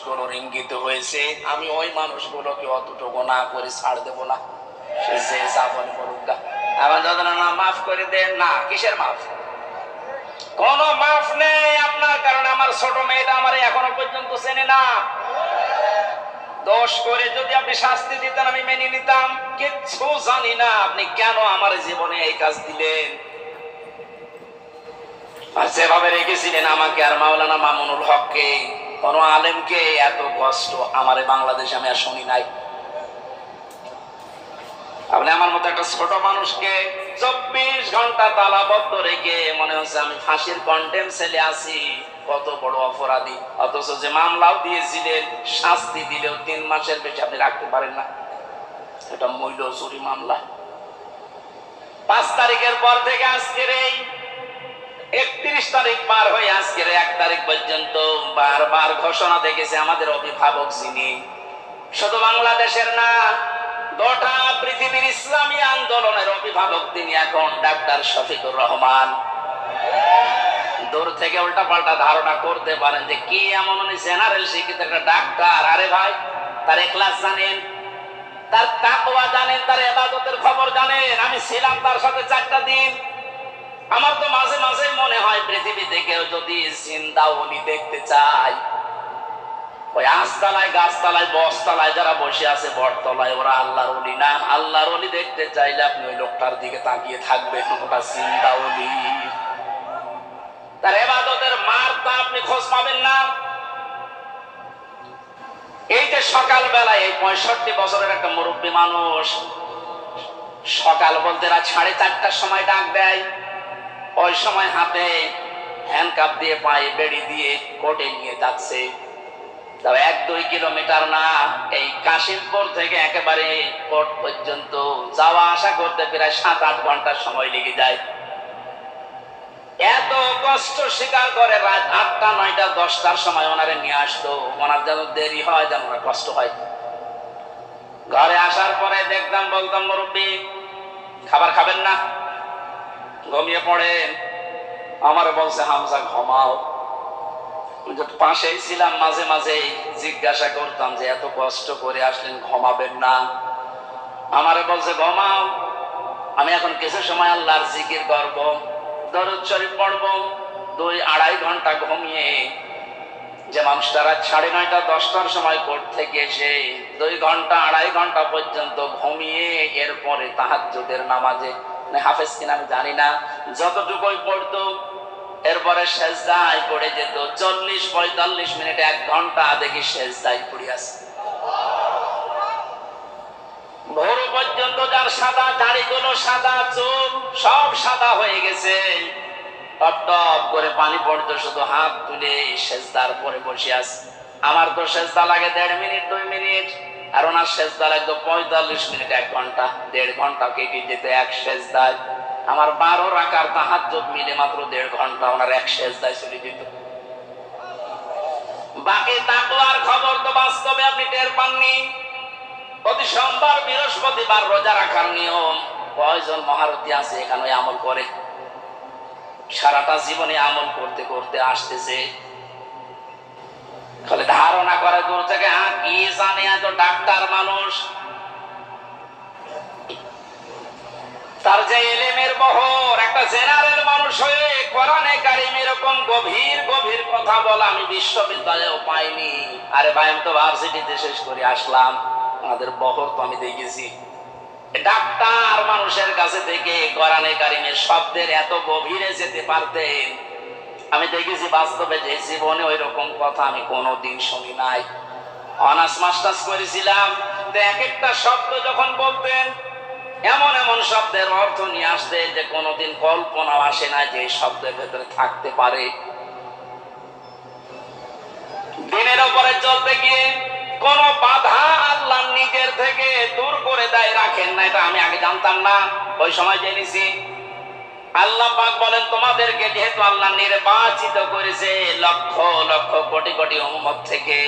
মানুষগুলোর ইঙ্গিত হয়েছে। আমি ওই মানুষগুলোকে অতটুকু না করে ছাড় দেবো না। সে যে। আমার দাদা না, মাফ করে দেন না। কিসের মাফ? মাফ নেই আপনার কারণে। আমার ছোট মেয়েটা আমার এখনও পর্যন্ত চেনে না। দোষ করে যদি আপনি শাস্তি দিতেন, আমি মেনে নিতাম। কিচ্ছু জানি না আপনি কেন আমার জীবনে এই কাজ দিলেন। আর যেভাবে রেখেছিলেন আমাকে আর মাওলানা মামুনুল হককে। কোন আলেমকে এত কষ্ট আমার বাংলাদেশে আমি আর শুনি নাই। আপনি আমার মতো একটা ছোট মানুষকে চব্বিশ ঘণ্টা তালাবদ্ধ রেখে মনে হচ্ছে আমি ফাঁসির কন্টেম ছেলে আছি, কত বড় অপরাধী। অথচ যে মামলাও দিয়েছিলেন শাস্তি দিলেও তিন মাসের বেশি আপনি রাখতে পারেন না। এটা মূল্য চুরি মামলা। পাঁচ তারিখের পর থেকে আজকের এই একত্রিশ তারিখ পার হয়ে আজকের এক তারিখ পর্যন্ত বারবার ঘোষণা দেখেছে আমাদের অভিভাবক যিনি। শুধু বাংলাদেশের না, গোটা পৃথিবীর ইসলামী আন্দোলনের অভিভাবক তিনি এখন ডাক্তার শফিকুর রহমান। দূর থেকে উল্টা পাল্টা ধারণা করতে পারেন যে কি এমন উনি জেনারেল শিক্ষিত একটা ডাক্তার। আরে ভাই, তার ক্লাস জানেন, তার তাকওয়া জানেন, তার এবাদতের খবর জানেন। আমি ছিলাম তার সাথে চারটা দিন। আমার তো মাঝে মাঝে মনে হয় পৃথিবীতে কেউ যদি জিন্দা উনি দেখতে চায়। ওই আঁশতলায় গাছতলায়, বসতলায় যারা বসে আছে বটতলায়, ওরা আল্লাহর অলি না। আল্লাহর অলি দেখতে চাইলে আপনি ওই লোকটার দিকে তাকিয়ে থাকবেন, ওটা চিন্তা অলি। তার এবাদতের মার তা আপনি খোঁজ পাবেন না। এই যে সকাল বেলায় এই পঁয়ষট্টি বছরের একটা মুরব্বী মানুষ সকাল বলতে রাত সাড়ে চারটার সময় ডাক দেয়। ওই সময় হাতে হ্যান্ডকাপ দিয়ে পায়ে বেড়ি দিয়ে কোটে নিয়ে যাচ্ছে। তবে এক দুই কিলোমিটার না, এই কাশিমপুর থেকে একেবারে কোর্ট পর্যন্ত যাওয়া আসা করতে প্রায় সাত আট ঘণ্টার সময় লেগে যায়। এত কষ্ট স্বীকার করে রাত আটটা, নয়টা, দশটার সময় ওনারে নিয়ে আসতো ওনার যেন দেরি হয়, যেন ওনার কষ্ট হয়। ঘরে আসার পরে দেখতাম, বলতাম, মুরব্বী, খাবার খাবেন না? ঘুমিয়ে পড়েন। আমার বলছে, হামজা, ঘুমাও। পাশেই ছিলাম, মাঝে মাঝে জিজ্ঞাসা করতাম যে, এত কষ্ট করে আসলেন, ঘুমাবেন না। আমারে বলছে, ঘুমাও। আমি এখন কিছু সময় আল্লাহর জিকির করব, দরুদ শরীফ পড়ব, দুই আড়াই ঘণ্টা ঘুমিয়ে। যে মানুষটা রাত সাড়ে নয়টা, দশটার সময় কোর্ট থেকে এসে দুই ঘণ্টা, আড়াই ঘণ্টা পর্যন্ত ঘুমিয়ে এরপরে তাহাজ্জুদের নামাজে হাফেজ কিনা আমি জানি না। যতটুকুই পড়তো, এরপরে শেষদায় পড়ে যেত। চল্লিশ, পঁয়তাল্লিশ মিনিট এক ঘণ্টা দেখি শেষদায় পড়ে ভোর পর্যন্ত যার সাদা সাদা চুল, সব সাদা হয়ে গেছে। টপ টপ করে পানি পড়তো, শুধু হাত তুলে শেষদার পরে বসে আছে। আমার তো শেষদা লাগে দেড় মিনিট, দুই মিনিট। আর ওনার শেষদা লাগতো পঁয়তাল্লিশ মিনিট, এক ঘণ্টা, দেড় ঘণ্টা কেটে যেত এক শেষদায় আমার বারো রাখার তাহার মিলে মাত্র দেড় ঘণ্টা ওনার এক শেষদায় চলে যেত। বাকি তাকওয়ার খবর তো বাস্তবে আপনি টের পাননি। প্রতি সোমবার, বৃহস্পতিবার রোজা রাখার নিয়ম। কয়জন মহারথী আছে এখানে আমল করে? সারাটা জীবনে আমল করতে করতে আসতেছে। খালি ধারণা করে দূর থেকে হ্যাঁ কি জানে এত ডাক্তার মানুষ? তার যে এলেমের বহর, একটা জেনারেল মানুষ হয়ে কোরআনে কারিম এরকম গভীর গভীর কথা বলা আমি বিশ্ববিদ্যালয়েও পাইনি। আরে ভাই, আমি তো ভার্সিটিতে শেষ করে আসলাম। আমাদের বহর তো আমি দেখেছি। ডাক্তার মানুষের কাছে থেকে কোরআনে কারিমের শব্দের এত গভীরে যেতে পারতেন। আমি দেখেছি বাস্তবে যে জীবনে ওই রকম কথা আমি কোনোদিন শুনি নাই। অনার্স মাস্টার্স করেছিলাম এক একটা শব্দ যখন বলতেন, এমন এমন শব্দের অর্থ নিয়ে আসতে যে কোনোদিন কল্পনা আসে না যে শব্দের ভেতরে থাকতে পারে। দিনের উপরে চলতে গিয়ে কোন বাধা আল্লাহ নিজের থেকে দূর করে দেয়, রাখেন না, এটা আমি আগে জানতাম না। ওই সময় জেনেছি আল্লাহ পাক বলেন, তোমাদেরকে যেহেতু আল্লাহ নির্বাচিত করেছে লক্ষ লক্ষ কোটি কোটি উম্মত থেকে,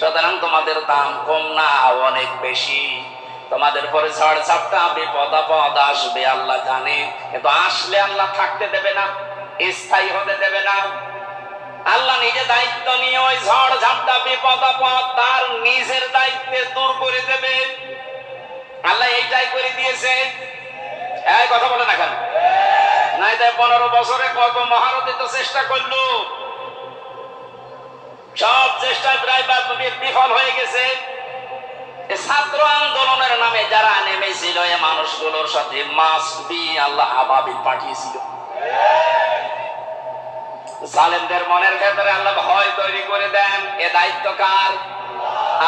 সুতরাং তোমাদের দাম কম না, অনেক বেশি। তোমাদের পরে ঝড় ঝাপটা, বিপদ আপদ আসবে, আল্লাহ জানে। কিন্তু আসলে আল্লাহ থাকতে দেবে না, স্থায়ী হতে দেবে না। আল্লাহ নিজে দায়িত্ব নিয়ে ওই ঝড় ঝাপটা, বিপদ আপদ তার নিজের দায়িত্বে দূর করে দেবে। আল্লাহ এইটাই করে দিয়েছে। কথা বলে না কেন? নাই তাই পনেরো বছরে কত চেষ্টা সব চেষ্টায় প্রায় বিফল হয়ে গেছে। ছাত্র আন্দোলনের নামে যারা নেমেছিল, এ মানুষগুলোর সাথে আল্লাহ পাঠিয়েছিল। জালেমদের মনের ভেতরে আল্লাহ ভয় তৈরি করে দেন। এ দায়িত্ব কার?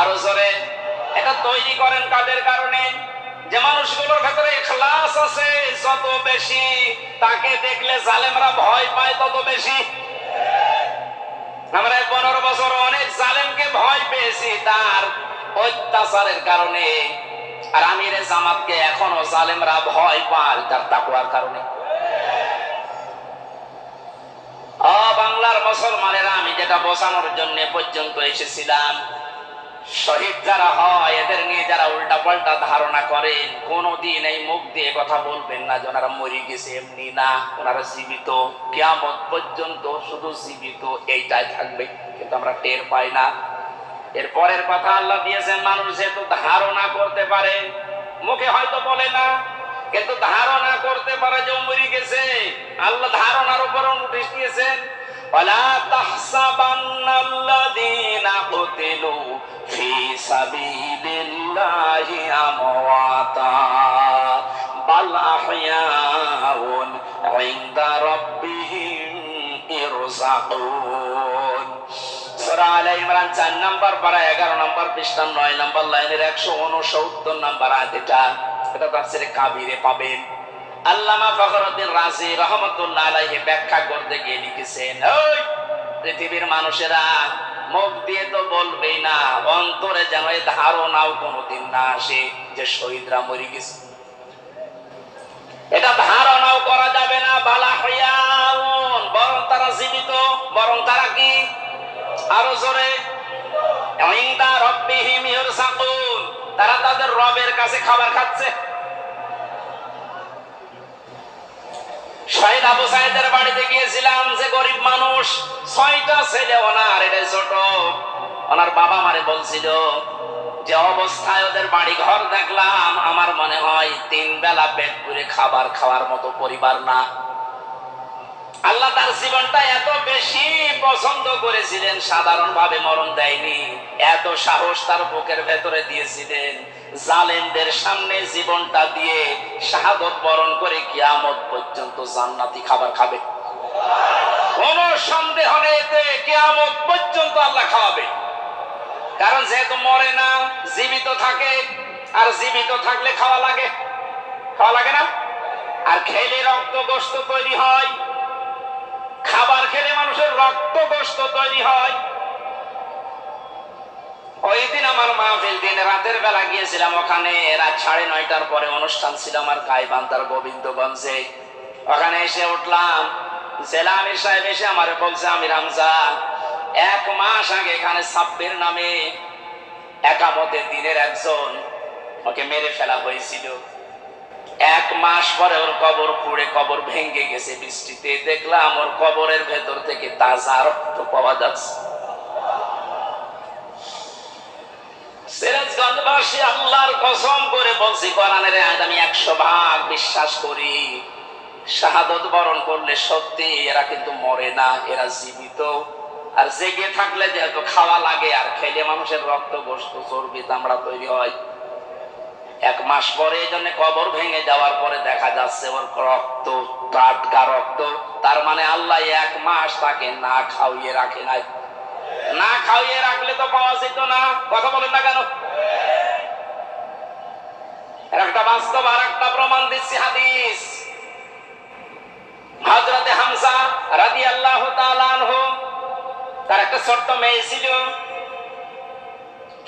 আরও জোরে। এটা তৈরি করেন কাদের কারণে? যে মানুষগুলোর ভেতরে ক্লাস আছে, যত বেশি তাকে দেখলে জালেমরা ভয় পায়, তত বেশি। আমরা পনেরো বছর অনেক জালেমকে ভয় পেয়েছি, তার অত্যাচারের কারণে। আর আমির জামাতকে এখনও জালেমরা ভয় পায়, তার তাকুয়ার কারণে। বাংলার মুসলমানেরা, আমি যেটা বোঝানোর জন্য পর্যন্ত এসেছিলাম শহীদ যারা হয়, এদের নিয়ে যারা উল্টা পাল্টা ধারণা করেন, কোনদিন এই মুখ দিয়ে কথা বলবেন না যে ওনারা মরে গেছে, এমনি না, ওনারা জীবিত। কেয়ামত পর্যন্ত শুধু জীবিত, এইটাই থাকবে। কিন্তু আমরা টের পাই না। এর পরের কথা আল্লাহ দিয়েছেন, মানুষ যেহেতু ধারণা করতে পারে, মুখে হয়তো বলে না, কিন্তু ধারণা করতে পারে যে মরে গেছে। আল্লাহ ধারণার উপর নোটিশ দিয়েছেন ولا تحسبن الذين قتلوا في سبيل الله أمواتا بل أحياء عند ربهم يرزقون সূরা আলে ইমরান 4 নাম্বার পারা 11 নাম্বার পৃষ্ঠা 9 নাম্বার লাইনের 169 নাম্বার আয়াত এটা এটা তাফসিরে কাবিরে পাবেন আল্লামা ফখরুদ্দিন রাজি রহমতুল্লাহ আলাইহি ব্যাখ্যা করতে গিয়ে লিখেছেন, ওই পৃথিবীর মানুষেরা মুখ দিয়ে তো বলবেই না, অন্তরে যেন এই ধারণাও কোনোদিন না আসে যে শহীদরা মরে গেছে। এটা ধারণাও করা যাবে না, বালা হইয়াউন বরং তারা জীবিত, বরং তারা কি? আরও জোরে, ইনদা রব্বিহিম ইরসাকুন তারা তাদের রবের কাছে খাবার খাচ্ছে। শহীদ আবু সাইদের বাড়িতে গিয়েছিলাম যে গরিব মানুষ, ছয়টা ছেলে, ওনার এটা ছোট। ওনার বাবা মারে বলছিল, যে অবস্থায় ওদের বাড়ি ঘর দেখলাম, আমার মনে হয় তিন বেলা পেট পুরে খাবার খাওয়ার মতো পরিবার না। আল্লাহ তার জীবনটা এত বেশি পছন্দ করেছিলেন সাধারণ ভাবে মরণ দেয়নি। এত সাহস তার বুকের ভেতরে দিয়েছিলেন। জালেমদের সামনে জীবনটা দিয়ে শাহাদত বরণ করে কিয়ামত পর্যন্ত জান্নাতি খাবার খাবে। কোন সন্দেহ নেই এতে কিয়ামত পর্যন্ত আল্লাহ খাওয়াবে। কারণ যেহেতু মরে না, জীবিত থাকে, আর জীবিত থাকলে খাওয়া লাগে। খাওয়া লাগে না? আর খেলে রক্ত গোস্ত তৈরি হয়। খাবার খেলে মানুষের রক্ত গোস্ত তৈরি হয়। ওই দিন আমার মাহফিল দিন রাতের বেলা গিয়েছিলাম, ওখানে রাত সাড়ে নয়টার পরে অনুষ্ঠান ছিল আমার গাইবান্ধার গোবিন্দগঞ্জে। ওখানে এসে উঠলাম জেলা আমির সাহেব এসে আমার বলছে, আমির হামজা, এক মাস আগে এখানে সাব্বির নামে একামতের দিনের একজন ওকে মেরে ফেলা হয়েছিল। এক মাস পরে ওর কবর পুড়ে কবর ভেঙে গেছে বৃষ্টিতে। দেখলাম ওর কবরের ভেতর থেকে তাজা রক্ত পাওয়া যাচ্ছে। আল্লাহর কসম করে বলছি, কোরআনের আয়াত আমি একশো ভাগ বিশ্বাস করি। শাহাদত বরণ করলে সত্যি এরা কিন্তু মরে না, এরা জীবিত। আর জেগে থাকলে খাওয়া লাগে, আর খেলে মানুষের রক্ত গোস্ত, চর্বি চামড়া তৈরি হয়। এক মাস পরে এই জন্য কবর ভেঙে যাওয়ার পরে দেখা যাচ্ছে ওর রক্ত, টাটকা রক্ত। তার মানে আল্লাহ এক মাস তাকে না খাওয়িয়ে রাখে নাই। না খাওয়িয়ে রাখলে তো পাওয়া যেত না। কথা বলেন না কেন? একটা বাস্তব আর একটা প্রমাণ দিচ্ছি হাদিস। হজরতে হামসা রাদি আল্লাহ তার একটা ছোট্ট মেয়ে ছিল।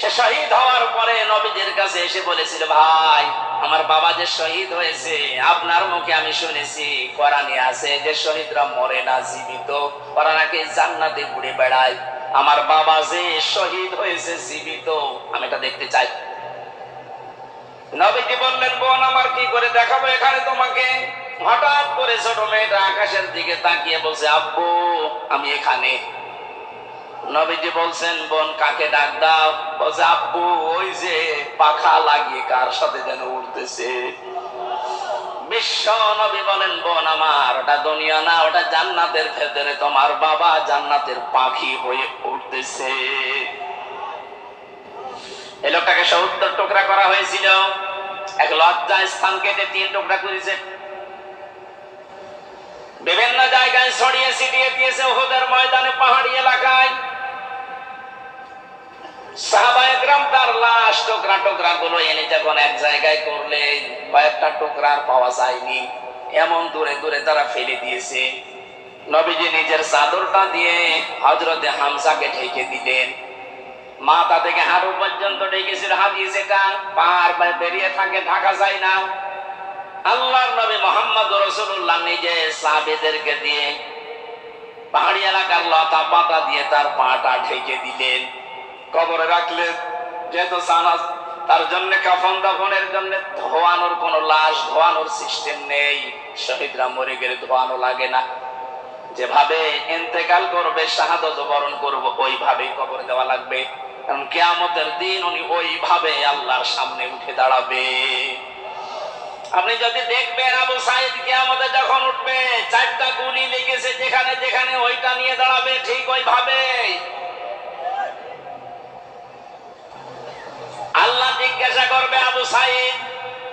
সে শহীদ হওয়ার পরে নবীদের কাছে এসে বলেছিল, ভাই, আমার বাবা যে শহীদ হয়েছে, আপনার মুখে আমি শুনেছি, কোরআনে আছে যে শহীদরা মরে না, জীবিত। ওরা নাকি জান্নাতে ঘুরে বেড়ায়। আমার বাবা যে শহীদ হয়েছে, জীবিত, আমি এটা দেখতে চাই। নবীজি বললেন, বোন, আমার কি করে দেখাবো? এখানে তোমাকে হঠাৎ করে ছোট মেয়েটা আকাশের দিকে তাকিয়ে বলছে, আব্বু, আমি এখানে। নবীজি বলছেন, বোন, কাকে ডাক দাও? বলছে, আব্বু, ওই যে পাখা লাগিয়ে কার সাথে যেন উঠতেছে বিশ্ব নবী বলেন, বোন আমার, ওটা দুনিয়া না, ওটা জান্নাতের ভেতরে। তোমার বাবা জান্নাতের পাখি হয়ে উঠতেছে। এই লোকটাকে সত্তর টুকরা করা হয়েছিল। এক লজ্জা স্থান কেটে তিন টুকরা করেছে। বিভিন্ন জায়গায় ছড়িয়ে ছিটিয়ে দিয়েছে ওহদের ময়দানে পাহাড়ি টুকরা টুকরা গুলো এনে যখন এক জায়গায় করলেন কয়েকটা টুকরা পাওয়া যায়নি, এমন দূরে দূরে তারা ফেলে দিয়েছে। নবীজি নিজের চাদরটা দিয়ে হজরতে হামসাকে ঢেকে দিলেন। মাথা থেকে হাঁটু পর্যন্ত ডেকেছিল হাদিয়েছে কা পাহাড় পায়ে বেরিয়ে থাকে, ঢাকা যায় না। আল্লাহর নবী মোহাম্মদ রসুল্লাহ নিজে সাহাবেদেরকে দিয়ে পাহাড়ি এলাকার লতা পাতা দিয়ে তার পাটা ঢেকে দিলেন। কবরে রাখলেন, যেহেতু সানাজ তার জন্য কাফন দাফনের জন্য ধোয়ানোর কোন লাশ, ধোয়ানোর সিস্টেম নেই। শহীদরা মরে গেলে ধোয়ানো লাগে না। যেভাবে ইন্তেকাল করবে, শাহাদত বরণ করব, ওইভাবেই কবর দেওয়া লাগবে। কারণ কেয়ামতের দিন উনি ওইভাবে আল্লাহর সামনে উঠে দাঁড়াবে। আপনি যদি দেখবেন আবু সাইদ কেয়ামতে যখন উঠবে, চারটা গুলি লেগেছে যেখানে যেখানে, ওইটা নিয়ে দাঁড়াবে ঠিক ওইভাবে আল্লাহ জিজ্ঞাসা করবে আবু সাইদ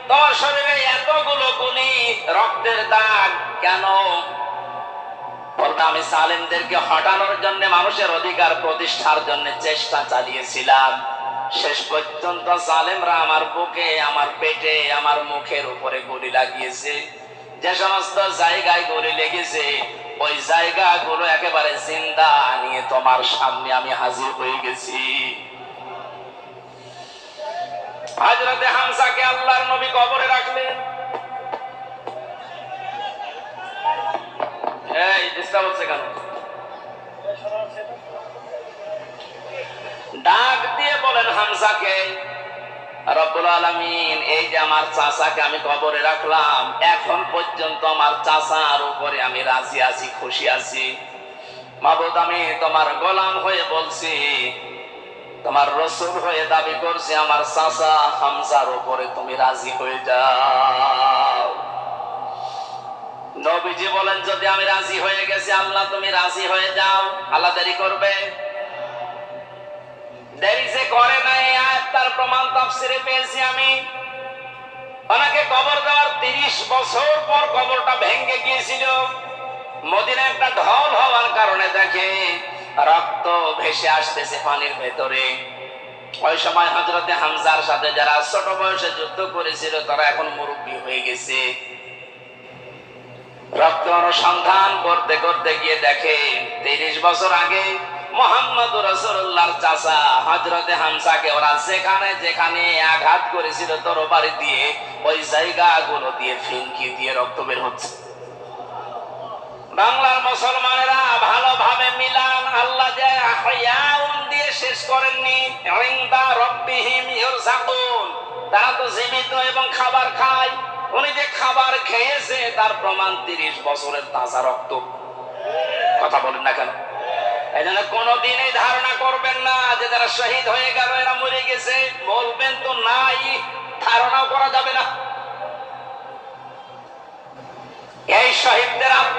তোর শরীরে এতগুলো গুলি রক্তের দাগ কেন? আমি সালেমদেরকে হটানোর জন্য, মানুষের অধিকার প্রতিষ্ঠার জন্য চেষ্টা চালিয়েছিলাম। শেষ পর্যন্ত সালেমরা আমার বুকে, আমার পেটে, আমার মুখের উপরে গুলি লাগিয়েছে। যে সমস্ত জায়গায় গুলি লেগেছে, ওই জায়গাগুলো একেবারে জিন্দা নিয়ে তোমার সামনে আমি হাজির হয়ে গেছি। হাজরতে হামসাকে আল্লাহর নবী কবরে রাখলেন। এই ডিস্টার্ব হচ্ছে কেন? ডাক দিয়ে বলেন হামসাকে রব্বুল আলামিন, এই যে আমার চাচাকে আমি কবরে রাখলাম, এখন পর্যন্ত আমার চাচার উপরে আমি রাজি আছি, খুশি আছি। মাবুদ, আমি তোমার গোলাম হয়ে বলছি তোমার রসুল হয়ে দাবি করছি, আমার চাচা হামসার উপরে তুমি রাজি হয়ে যাও। নবীজি বলেন, যদি আমি রাজি হয়ে গেছি, আল্লাহ তুমি রাজি হয়ে যাও। আল্লাহ দেরি করবে? দেরি যে করে নাই আয়াত তার প্রমাণ তাফসিরে পেয়েছি আমি। ওনাকে কবর দেওয়ার তিরিশ বছর পর কবরটা ভেঙে গিয়েছিল। মদিনা একটা ঢল হওয়ার কারণে দেখে রক্ত ভেসে আসতেছে পানির ভেতরে। ওই সময় হজরতে হামজার সাথে যারা ছোট বয়সে যুদ্ধ করেছিল, তারা এখন মুরব্বী হয়ে গেছে। রক্ত অনুসন্ধান করতে করতে গিয়ে দেখে, তিরিশ বছর আগে মোহাম্মদ রসুল্লাহর চাচা হজরতে হামসাকে ওরা যেখানে যেখানে আঘাত করেছিল তরবারি দিয়ে, ওই জায়গাগুলো দিয়ে ফিনকি দিয়ে রক্ত বের হচ্ছে। বাংলার মুসলমানেরা ভালোভাবে মিলান আল্লাহ দিয়ে শেষ করেননি। তারা তো জীবিত এবং খাবার খায়। উনি যে খাবার খেয়েছে, তার প্রমাণ তিরিশ বছরের তাজা রক্ত। কথা বলেন না কেন? এই জন্য কোনোদিনই ধারণা করবেন না যে যারা শহীদ হয়ে গেল, এরা মরে গেছে। বলবেন তো নাই, ধারণাও করা যাবে না।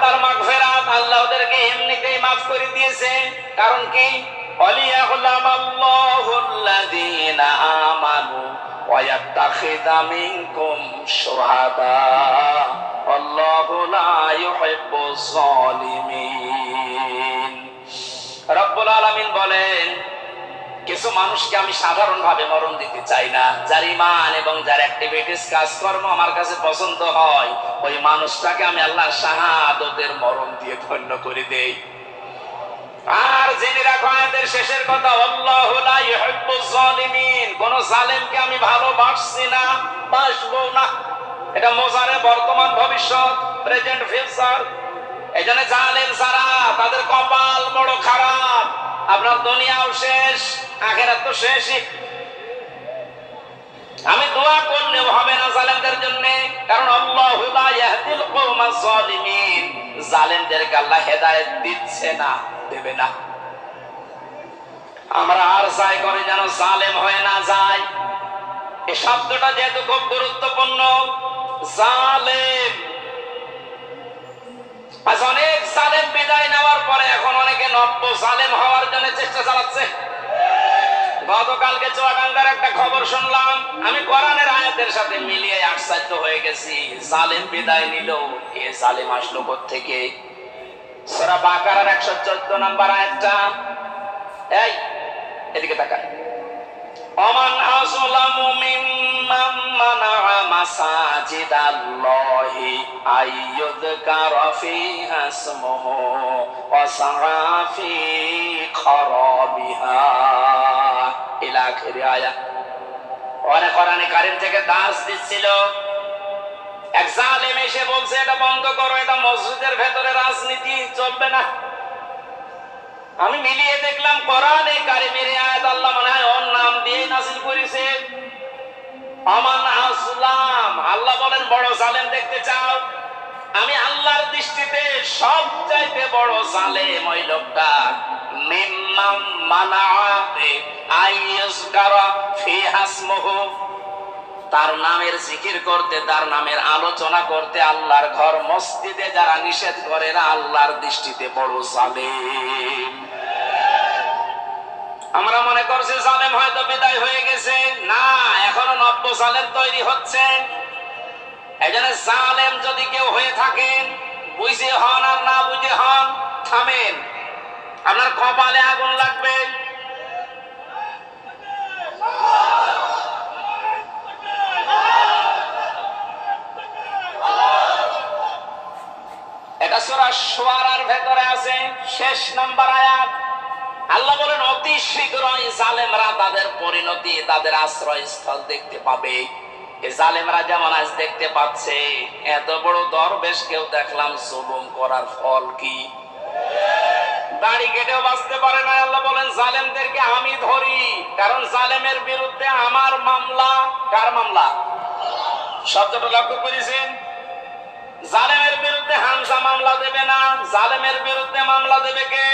শহীদদের আত্মার মাগফিরাত আল্লাহ ওদেরকে এমনিতেই মাফ করে দিয়েছে কারণ কি অলিয়াহুল্লাম আল্লাহুল্লাযীনা আমানু ويتخذ منكم شهداء والله لا يحب الظالمين রব্বুল আলামিন বলেন কিছু মানুষকে আমি সাধারণ ভাবে মরণ দিতে চাই না। যার ইমান এবং যার অ্যাক্টিভিটিস কাজকর্ম আমার কাছে পছন্দ হয়, ওই মানুষটাকে আমি আল্লাহ শাহাদতের মরণ দিয়ে ধন্য করে দেই। আর জেনে রাখো, আয়াতের শেষের কথা, আল্লাহু লা ইউহিব্বুজ জালিমিন কোন জালেমকে আমি ভালোবাসছি না, বাসবো না। এটা মোজারে বর্তমান ভবিষ্যৎ প্রেজেন্ট ফিউচার এই জন্য জালেম যারা, তাদের কপাল বড় খারাপ। আপনার দুনিয়াও শেষ, আখেরাত তো শেষই। আমি দোয়া করলেও হবে না জালেমদের জন্য, কারণ আল্লাহু লা ইয়াহদিল কওমাজ জালিমিন জালেমদেরকে আল্লাহ হেদায়েত দিচ্ছে না, দেবে না। আমরা আর চাই করে যেন জালেম হয়ে না যায় এই শব্দটা যেহেতু খুব গুরুত্বপূর্ণ, জালেম। আজ অনেক জালেম বিদায় নেওয়ার পরে এখন অনেকে নব্য জালেম হওয়ার জন্য চেষ্টা চালাচ্ছে। গতকালকে চুয়াডাঙ্গার একটা খবর শুনলাম। আমি কোরআনের আয়াতের সাথে মিলিয়ে আশ্চর্য হয়ে গেছি। জালেম বিদায় নিল। এ জালেম আসলো থেকে সূরা বাকারার 114 নাম্বার আয়াতটা। এই, এদিকে অমান আযলামু মিম্মান মানাআ মাসাজিদাল্লাহি আইয়ুযকারা ফিহা ইসমুহু ওয়া সাআ ফি খরাবিহা ইলা আখিরি আয়াত অনেক কোরআনে কারিম থেকে দাস দিচ্ছিল। এক জালেম বলছে, এটা বন্ধ করো, এটা মসজিদের ভেতরে রাজনীতি চলবে না। আমি মিলিয়ে দেখলাম কোরআনে কারিমের আয়াত আল্লাহ মনে হয় ওর নাম দিয়ে নাসিল করেছে। আমান আসলাম। আল্লাহ বলেন, বড় জালেম দেখতে চাও? আমি আল্লাহর দৃষ্টিতে সব চাইতে বড় জালেম ওই লোকটা। মিম্মাম মানাআতে আইয়াসকারা ফি হাসমুহু। তার নামের জিকির করতে, তার নামের আলোচনা করতে আল্লাহর ঘর মসজিদে যারা নিষেধ করে না, আল্লাহর দৃষ্টিতে বড় জালেম। আমরা মনে করছি জালেম হয়তো বিদায় হয়ে গেছে। না, এখনও নব্য জালেম তৈরি হচ্ছে। এই জন্য জালেম যদি কেউ হয়ে থাকেন বুঝে হন আর না বুঝে হন, থামেন। আপনার কপালে আগুন লাগবে। এটা সূরা শুআরার ভেতরে আছে, শেষ নাম্বার আয়াত। আল্লাহ বলেন, অতি শীঘ্রই জালেমরা তাদের পরিণতি, তাদের আশ্রয়স্থল দেখতে পাবে। জালেমরা যেমন আজ দেখতে পাচ্ছে, এত বড় দরবেশ কেউ দেখলাম জুলুম করার ফল কি? জালেমের বিরুদ্ধে মামলা দেবে কে?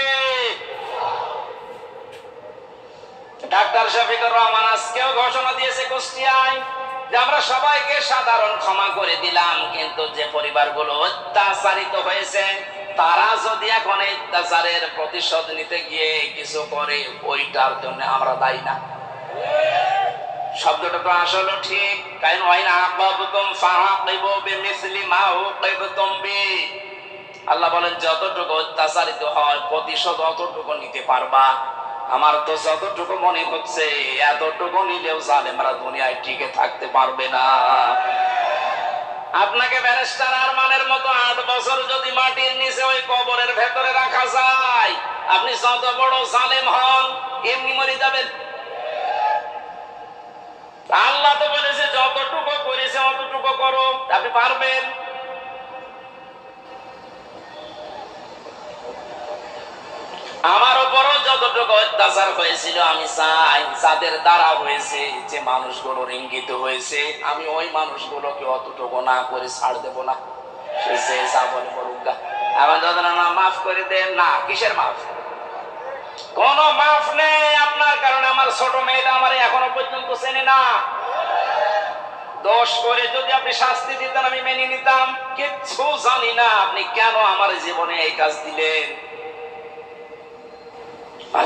ডাক্তার শফিকুর রহমান আজকেও ঘোষণা দিয়েছে কুষ্টিয়ায় যে আমরা সবাইকে সাধারণ ক্ষমা করে দিলাম, কিন্তু যে পরিবারগুলো অত্যাচারিত হয়েছে, তারা যদি এখন এই অত্যাচারের প্রতিশোধ নিতে গিয়ে কিছু করে, ওইটার জন্য আমরা দায়ী না। শব্দটা তো আসলে ঠিক কারণ আল্লাহ বলেন, যতটুকু অত্যাচারিত হয়, প্রতিশোধ অতটুকু নিতে পারবা। আমার তো যতটুকু মনে হচ্ছে, এতটুকু নিলেও জালেমরা দুনিয়ায় টিকে থাকতে পারবে না। আপনাকে ব্যারিস্টার আরমানের মতো আট বছর যদি মাটির নিচে ওই কবরের ভেতরে রাখা যায়, আপনি যত বড় জালেম হন, এমনি মরে যাবেন। আল্লাহ তো বলেছে, যতটুকু করেছে অতটুকু করো, আপনি পারবেন। আমার উপরও যতটুকু অত্যাচার হয়েছিল, আমি চাই, যাদের দ্বারা হয়েছে, যে ইঙ্গিত হয়েছে, আমি ওই মানুষগুলোকে অতটুকু না করে ছাড় দেবো না। কোন মাফ নেই আপনার কারণে, আমার ছোট মেয়েটা আমার এখনও পর্যন্ত চেনে না। করে যদি আপনি শাস্তি আমি মেনে নিতাম। কিচ্ছু জানি না, আপনি কেন আমার জীবনে এই কাজ দিলেন? আর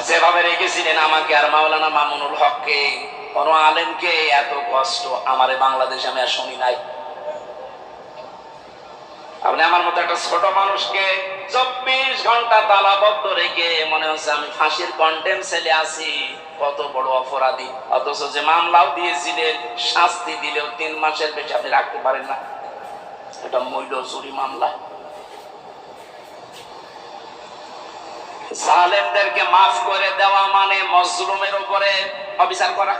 রেখেছিলেন আমাকে আর মাওলানা মামুনুল হককে, কোন আলেমকে এত কষ্ট আমার বাংলাদেশে আমি আর শুনি নাই। আপনি আমার মতো একটা ছোট মানুষকে চব্বিশ ঘণ্টা তালাবদ্ধ রেখে মনে হচ্ছে আমি ফাঁসির কন্টেম ছেলে আছি, কত বড় অপরাধী। অথচ যে মামলাও দিয়েছিলেন শাস্তি দিলেও তিন মাসের বেশি আপনি রাখতে পারেন না। এটা মূল্য চুরি মামলা। জালেমদেরকে মাফ করে দেওয়া মানে মজলুমের উপরে অবিচার করা?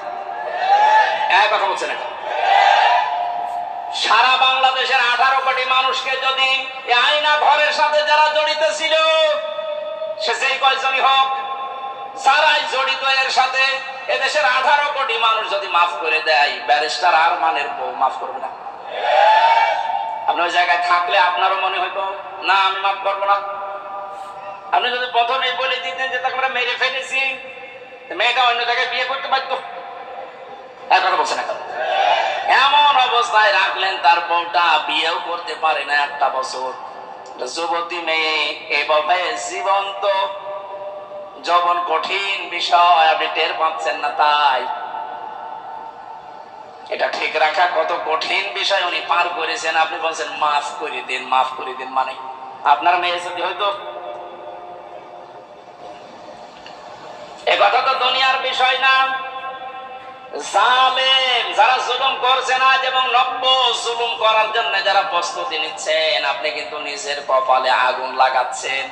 কথা বলছেন এটা সারা বাংলাদেশের আঠারো কোটি মানুষকে যদি আইনা ঘরের সাথে যারা জড়িত ছিল, সে যেই কয়জনই হোক যারাই জড়িত এর সাথে এদেশের আঠারো কোটি মানুষ যদি মাফ করে দেয়, ব্যারিস্টার আর মানের বউ মাফ করবে না। আপনি জায়গায় থাকলে আপনারও মনে হইতো, না, আমি মাফ করব না। আপনি যদি প্রথমে বলে দিতেন যে তাকে আমরা মেরে ফেলেছি মেয়েটা অন্য জায়গায় বিয়ে করতে পারতো? এক কথা না এমন অবস্থায় রাখলেন, তার বউটা বিয়েও করতে পারে না একটা বছর। যুবতী মেয়ে, এভাবে জীবন্ত যখন কঠিন বিষয়, আপনি টের পাচ্ছেন না তাই। এটা ঠিক রাখা কত কঠিন বিষয় উনি পার করেছেন। আপনি বলছেন, মাফ করে দিন, মাফ করে দিন মানে আপনার মেয়ে যদি হয়তো এ কথা তো দুনিয়ার বিষয় না। জালেম যারা জুলুম করছেন আজ এবং নব্য জুলুম করার জন্য যারা প্রস্তুতি নিচ্ছেন, আপনি কিন্তু নিজের কপালে আগুন লাগাচ্ছেন।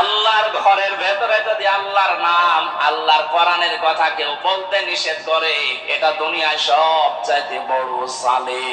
আল্লাহর ঘরের ভেতরে যদি আল্লাহর নাম, আল্লাহর কোরআনের কথা কেউ বলতে নিষেধ করে, এটা দুনিয়ায় সব চাইতে বড় সালে